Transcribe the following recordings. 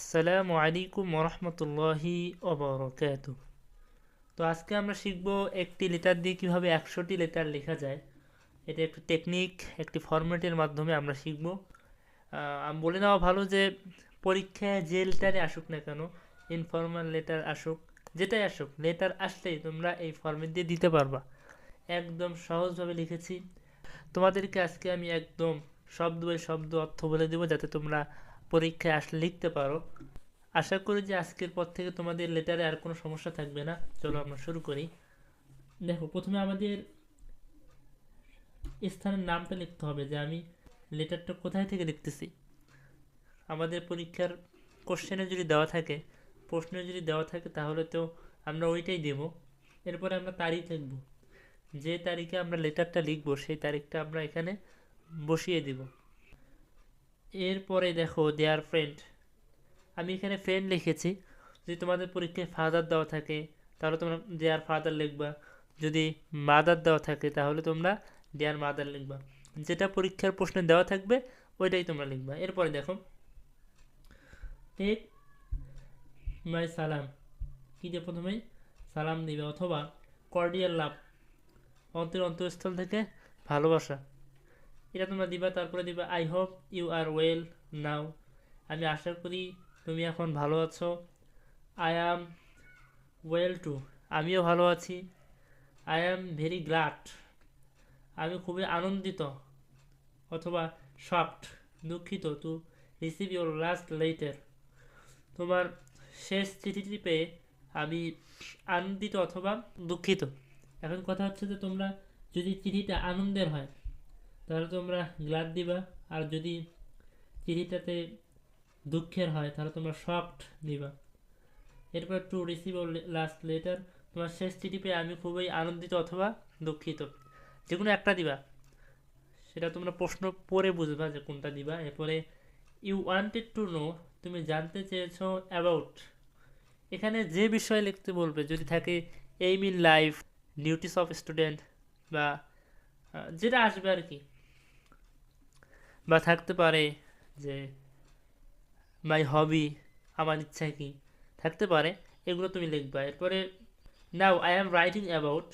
আসসালামু আলাইকুম রহমতুল্লাহি ওবরকাত তো আজকে আমরা শিখব একটি লেটার দিয়ে কীভাবে একশোটি লেটার লেখা যায়। এটা একটি টেকনিক একটি ফরম্যাটের মাধ্যমে আমরা শিখব। বলে নেওয়া ভালো যে পরীক্ষায় যে লেটারে আসুক না কেন ইনফর্মাল লেটার আসুক, যেটাই আসুক লেটার আসলেই তোমরা এই ফর্মেট দিয়ে দিতে পারবা। একদম সহজভাবে লিখেছি। তোমাদেরকে আজকে আমি একদম শব্দ বাই শব্দ অর্থ বলে দেবো যাতে তোমরা পরীক্ষায় আসলে লিখতে পারো। আশা করি যে আজকের পর থেকে তোমাদের লেটারে আর কোনো সমস্যা থাকবে না। চলো আমরা শুরু করি। দেখো, প্রথমে আমাদের স্থানের নামটা লিখতে হবে যে আমি লেটারটা কোথায় থেকে লিখতেছি। আমাদের পরীক্ষার কোশ্চেনে যদি দেওয়া থাকে, প্রশ্নে যদি দেওয়া থাকে তাহলে তো আমরা ওইটাই দেব। এরপরে আমরা তারিখ লিখব। যে তারিখে আমরা লেটারটা লিখব, সেই তারিখটা আমরা এখানে বসিয়ে দিব। এরপরে দেখো দেয়ার ফ্রেন্ড আমি এখানে ফ্রেন্ড লিখেছি, যদি তোমাদের পরীক্ষায় ফাদার দেওয়া থাকে, তাহলে তোমরা দেয়ার ফাদার লিখবা। যদি মাদার দেওয়া থাকে, তাহলে তোমরা দেয়ার মাদার লিখবা। যেটা পরীক্ষার প্রশ্নে দেওয়া থাকবে, ওইটাই তোমরা লিখবা। এরপরে দেখো টেক মাই সালাম। কী দিয়ে প্রথমে? সালাম দিবে, অথবা কর্ডিয়াল লাভ অন্তর অন্তঃস্থল থেকে ভালোবাসা। এটা তোমরা দিবা, তারপরে দিবা I hope you are well now আমি আশা করি তুমি এখন ভালো আছো। আই অ্যাম ওয়েল টু আমিও ভালো আছি। আই অ্যাম ভেরি গ্লাড আমি খুবই আনন্দিত অথবা শকড দুঃখিত to receive your last letter তোমার শেষ চিঠিটি পেয়ে আমি আনন্দিত অথবা দুঃখিত। এখন কথা হচ্ছে যে তোমরা যদি চিঠিটা আনন্দের হয় তাহলে তোমরা গ্লাড দিবা। আর যদি চিঠিটাতে দুঃখের হয়, তাহলে তোমরা সফট দিবা। এরপর টু রিসিভ লাস্ট লেটার তোমার শেষ চিঠি পেয়ে আমি খুবই আনন্দিত অথবা দুঃখিত। যে কোনো একটা দিবা। সেটা তোমরা প্রশ্ন পরে বুঝবা যে কোনটা দিবা। এরপরে ইউ ওয়ান্টেড টু নো তুমি জানতে চেয়েছো অ্যাবাউট এখানে যে বিষয়ে লিখতে বলবে, যদি থাকে aim in life duties of student বা যেটা আসবে আর কি। বা থাকতে পারে যে মাই হবি আমার ইচ্ছা কি, থাকতে পারে, এগুলো তুমি লিখবা। এরপরে now I am writing about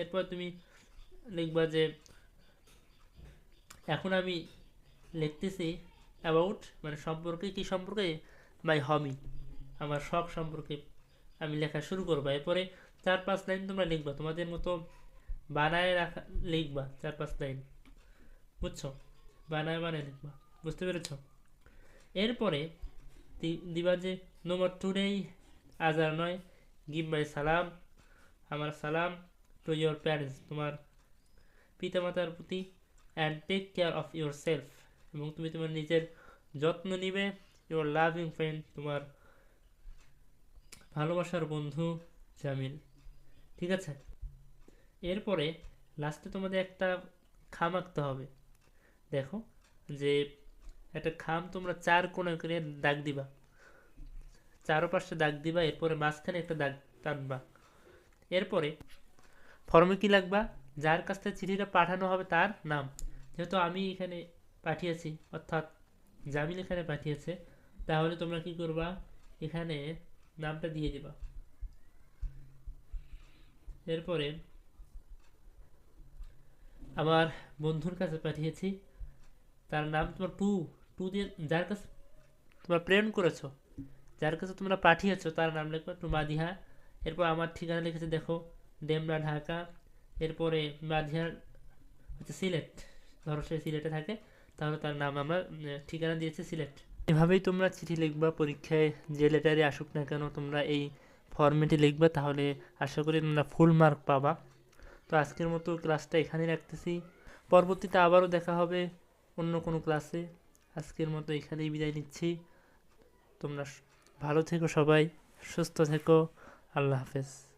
এরপর তুমি লিখবা যে, এখন আমি লিখতেছি অ্যাবাউট মানে সম্পর্কে কি সম্পর্কে? মাই হবি আমার শখ সম্পর্কে আমি লেখা শুরু করব। এরপরে চার পাঁচ লাইন তোমরা লিখবা, তোমাদের মতো বানায় রাখা, লিখবা চার পাঁচ লাইন, বুঝছ? বানায় বানায় লিখবা। বুঝতে পেরেছ? এরপরে দিবা যে নম্বর টুডেই আজ আর নয় গিভ মাই সালাম আমার সালাম টু ইয়োর প্যারেন্টস তোমার পিতামাতার প্রতি and take care of yourself এবং তুমি তোমার নিজের যত্ন নিবে ইউর লাভিং ফ্রেন্ড তোমার ভালোবাসার বন্ধু জামিল। ঠিক আছে? এরপরে লাস্টে তোমাদের একটা খাম আঁকতে হবে। দেখো যে একটা খাম তোমরা চার কোণে করে দাগ দিবা। চারোপাশে দাগ দিবা, এরপরে মাঝখানে একটা দাগ টানবা। এরপরে ফর্মে কী লাগবা? যার কাছ থেকে চিঠিটা পাঠানো হবে তার নাম। যেহেতু আমি এখানে পাঠিয়েছি, অর্থাৎ জামিল এখানে পাঠিয়েছে, তাহলে তোমরা কি করবা? এখানে নামটা দিয়ে দিবা। এরপরে আমার বন্ধুর কাছে পাঠিয়েছি তার নাম তোমার টু টু দিয়ে যার কাছে তোমরা প্রেরণ করেছ, যার কাছে তোমরা পাঠিয়েছো, তার নাম লিখবে টু মাদিহা এরপর আমার ঠিকানা লিখেছে, দেখো ডেমরা ঢাকা। এরপরে মাদিহার হচ্ছে সিলেট। ধরো সে সিলেটে থাকে, তাহলে তার নাম আমরা ঠিকানা দিয়েছি সিলেট। এভাবেই তোমরা চিঠি লিখবা, পরীক্ষায় যে লেটারে আসুক না কেন, তোমরা এই ফর্মেটে লিখবা, তাহলে আশা করি তোমরা ফুল মার্ক পাবা। তো আজকের মতো ক্লাসটা এখানেই রাখতেছি। পরবর্তীতে আবারও দেখা হবে। অন্য কোনো ক্লাসে আজকের মতো এখানেই বিদায় নিচ্ছি। তোমরা ভালো থেকো সবাই, সুস্থ থেকো। আল্লাহ হাফেজ।